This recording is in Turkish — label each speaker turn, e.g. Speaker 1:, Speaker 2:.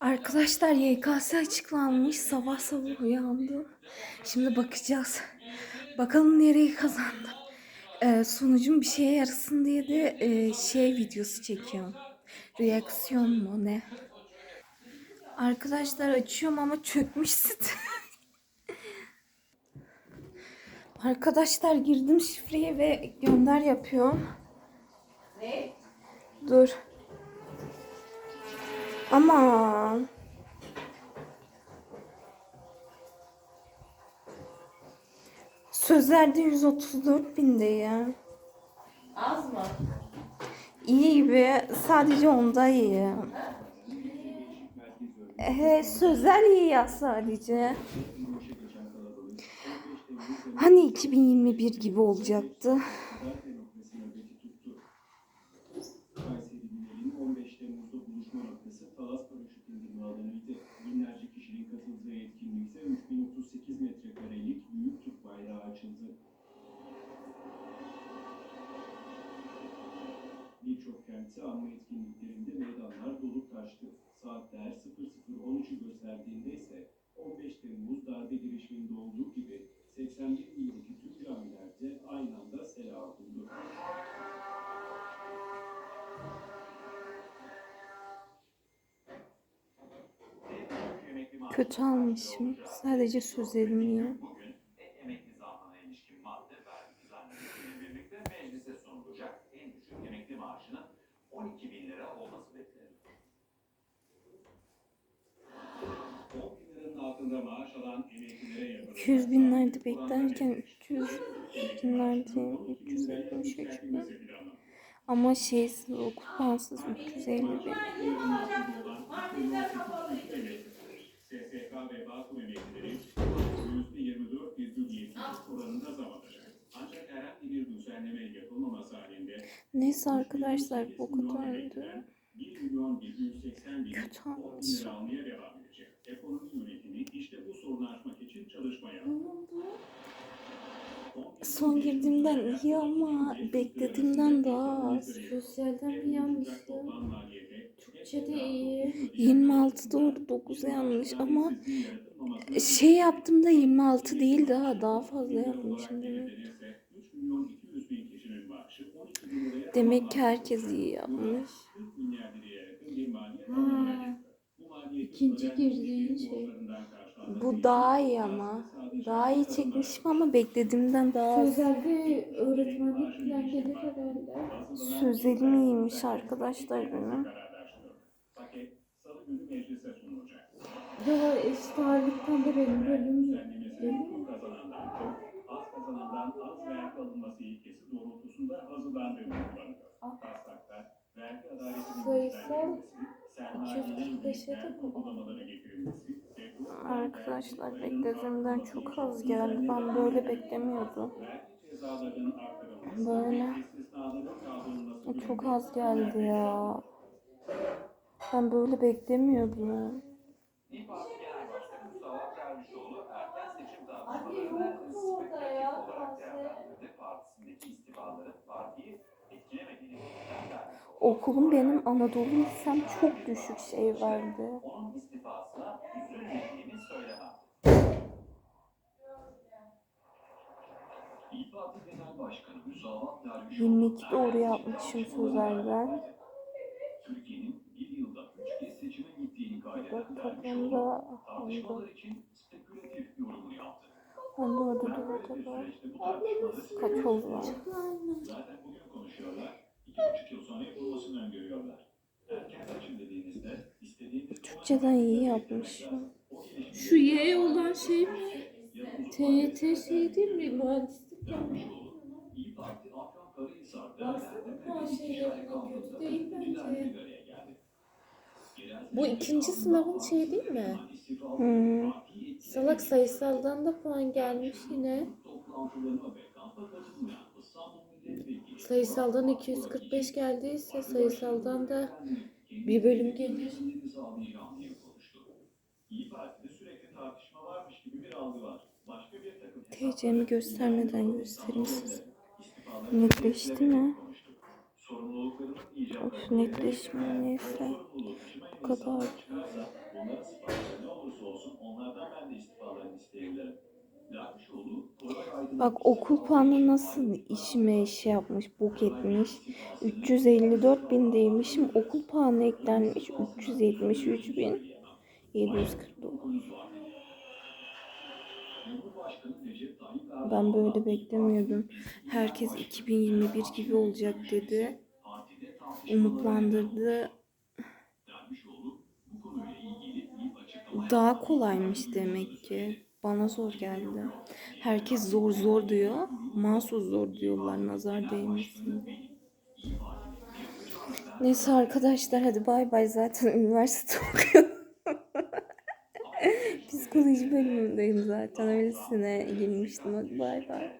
Speaker 1: Arkadaşlar YKS açıklanmış. Sabah sabah uyandım. Şimdi bakacağız. Bakalım nereyi kazandım. Ee, sonucum bir şeye yarasın diye de e, şey videosu çekiyorum. Reaksiyon mu ne? Arkadaşlar açıyorum ama çökmüş site. Arkadaşlar girdim şifreye ve gönder yapıyorum. Dur. Aman. Sözlerde 134 binde ya.
Speaker 2: Az mı?
Speaker 1: İyi gibi. Sadece onda iyi. He, sözler iyi ya sadece. Hani 2021 gibi olacaktı.
Speaker 3: Açıldı. Birçok kentte anma etkinliklerinde meydanlar dolup taştı. Saatler 00.13'ü gösterdiğinde ise 15 Temmuz darbe girişiminde olduğu gibi 81 ildeki tüm camilerde aynı anda sela okundu.
Speaker 1: Kötü almışım. Sadece sözlerim iyi.
Speaker 4: Maaşının 12 bin lira olması beklenir.
Speaker 3: 10 bin liranın altında maaş alan emeklilere yapılacak
Speaker 1: 200 binlerde beklerken 300 binlerde 373 bin. Ama şeysiz o kupansız 350 bin. Bu
Speaker 3: sorunu aşmak için çalışma yaptı.
Speaker 1: Son girdiğimden iyi ama beklediğimden daha az.
Speaker 2: Sosyalden mi yanlış ya? Türkçe de iyi.
Speaker 1: 26 doğru 9 yanlış ama şey yaptığımda 26 değil daha daha fazla yapmışım demek. Demek ki herkes iyi yapmış.
Speaker 2: Ha, ikinci girdiğin şey.
Speaker 1: Bu daha iyi ama. Daha iyi çekmişim ama beklediğimden daha az.
Speaker 2: Sözelde öğretmenlik falan gelir herhalde.
Speaker 1: Sözelim iyiymiş arkadaşlar benim.
Speaker 3: Paket salı günü meclise sunulacak.
Speaker 2: Ya eşit ağırlıktan da benim bölüm
Speaker 3: Düzenlemesi
Speaker 2: değil mi? Sayısal
Speaker 3: düzenlenmesi, sermayenin
Speaker 2: 245'e de
Speaker 3: yönetimden uygulamalara getirilmesi ve bu
Speaker 1: Arkadaşlar beklediğimden çok az geldi. Ben böyle beklemiyordum. Böyle.
Speaker 3: kaldırılması
Speaker 1: Çok az geldi ya. Ben böyle beklemiyordum. Okulum benim Anadolu Lisem çok düşük şey
Speaker 4: Dervişoğlu
Speaker 1: 22 doğru yapmışım sözlerden.
Speaker 3: Türkiye'nin bir yılda üç süreçte bu tartışmaları
Speaker 1: Kaç oldu lan?
Speaker 3: İki buçuk yıl sonra yapılmasını öngörüyorlar. Erken seçim dediğinizde istediğiniz
Speaker 1: Türkçeden iyi yapmışım.
Speaker 2: Şu Y olan şey mi? TYT şey değil mi? Mühendislik yani.
Speaker 3: İyi Parti araya geldi.
Speaker 2: Bu ikinci sınavın şeyi değil mi?
Speaker 1: Hmm.
Speaker 2: Salak sayısaldan da puan gelmiş yine. Sayısaldan 245 geldiyse sayısaldan da bir bölüm gelir.
Speaker 1: TC'mi göstermeden göstereyim size. Netleşti mi? Of netleşmiyor neyse. Bu kadar.
Speaker 3: Bunların sifatları ne olursa olsun onlardan ben de istifalarını isteyebilirim.
Speaker 1: Bak okul puanı nasıl işime şey yapmış, bok etmiş. 354 bin değmişim. Okul puanı eklenmiş 373 bin 749.
Speaker 3: Cumhurbaşkanı Recep Tayyip Erdoğan
Speaker 1: Ben böyle beklemiyordum. Herkes 2021 gibi olacak dedi. Umutlandırdı. Daha kolaymış demek ki. Bana zor geldi. Herkes zor zor diyor. Mahsus zor diyorlar nazar değmesin. Neyse arkadaşlar hadi bay bay zaten üniversite okuyorum. Psikoloji bölümündeyim zaten öylesine girmiştim hadi bay bay.